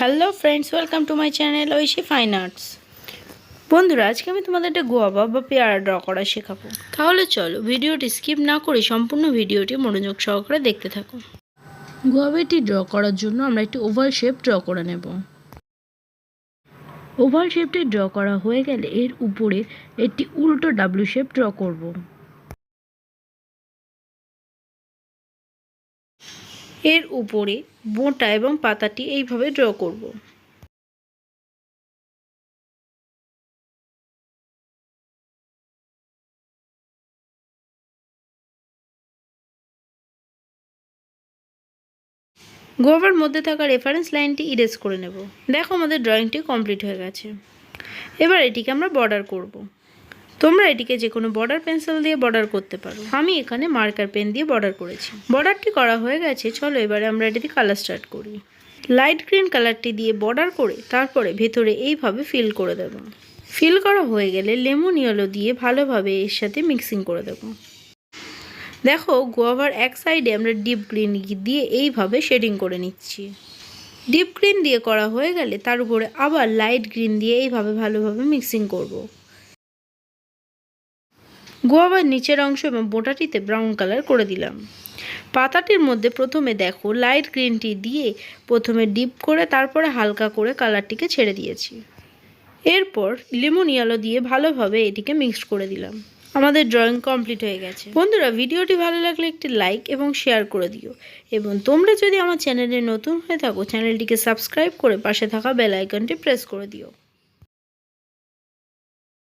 Hello friends, welcome to my channel Oishi fine arts. বন্ধুরা, আজকে আমি তোমাদের একটা গোয়াবা বা পেয়ারা ড্র করা শেখাবো। তাহলে চলো, ভিডিওটি স্কিপ না করে সম্পূর্ণ ভিডিওটি মনোযোগ সহকারে দেখতে থাকো। গোয়াবাটি ড্র করার জন্য আমরা একটি ওভাল শেপ ড্র করে নেব। ওভাল শেপটি ড্র করা হয়ে গেলে এর উপরে একটি উল্টো ডাব্লিউ শেপ ড্র করব। এর উপরে বোঁটা এবং পাতাটি এইভাবে ড্র করব। গোয়াবার মধ্যে থাকা রেফারেন্স লাইনটি ইরেজ করে নেব। দেখো আমাদের ড্রয়িংটি কমপ্লিট হয়ে গেছে। এবার এটিকে আমরা বর্ডার করব। তোমরা এটিকে যে কোনো বর্ডার পেন্সিল দিয়ে বর্ডার করতে পারো। আমি এখানে মার্কার পেন দিয়ে বর্ডার করেছি। বর্ডারটি করা হয়ে গেছে, চলো এবারে আমরা এটিতে কালার স্টার্ট করি। লাইট গ্রিন কালারটি দিয়ে বর্ডার করে তারপরে ভেতরে এইভাবে ফিল করে দেব। ফিল করা হয়ে গেলে লেমন ইয়েলো দিয়ে ভালোভাবে এর সাথে মিক্সিং করে দেব। দেখো গোয়াভার এক সাইডে আমরা ডিপ গ্রিন দিয়ে এইভাবে শেডিং করে নিচ্ছি। ডিপ গ্রিন দিয়ে করা হয়ে গেলে তার উপরে আবার লাইট গ্রিন দিয়ে এইভাবে ভালোভাবে মিক্সিং করব। গোয়াবার নিচের অংশ এবং বোটাটিতে ব্রাউন কালার করে দিলাম। পাতাটির মধ্যে প্রথমে দেখো লাইট গ্রিনটি দিয়ে প্রথমে ডিপ করে তারপরে হালকা করে কালারটিকে ছেড়ে দিয়েছি। এরপর লেমন ইয়েলো দিয়ে ভালোভাবে এটিকে মিক্সড করে দিলাম। আমাদের ড্রয়িং কমপ্লিট হয়ে গেছে। বন্ধুরা, ভিডিওটি ভালো লাগলে একটি লাইক এবং শেয়ার করে দিও। এবং তোমরা যদি আমার চ্যানেলে নতুন হয়ে থাকো চ্যানেলটিকে সাবস্ক্রাইব করে পাশে থাকা বেল আইকনটি প্রেস করে দিও।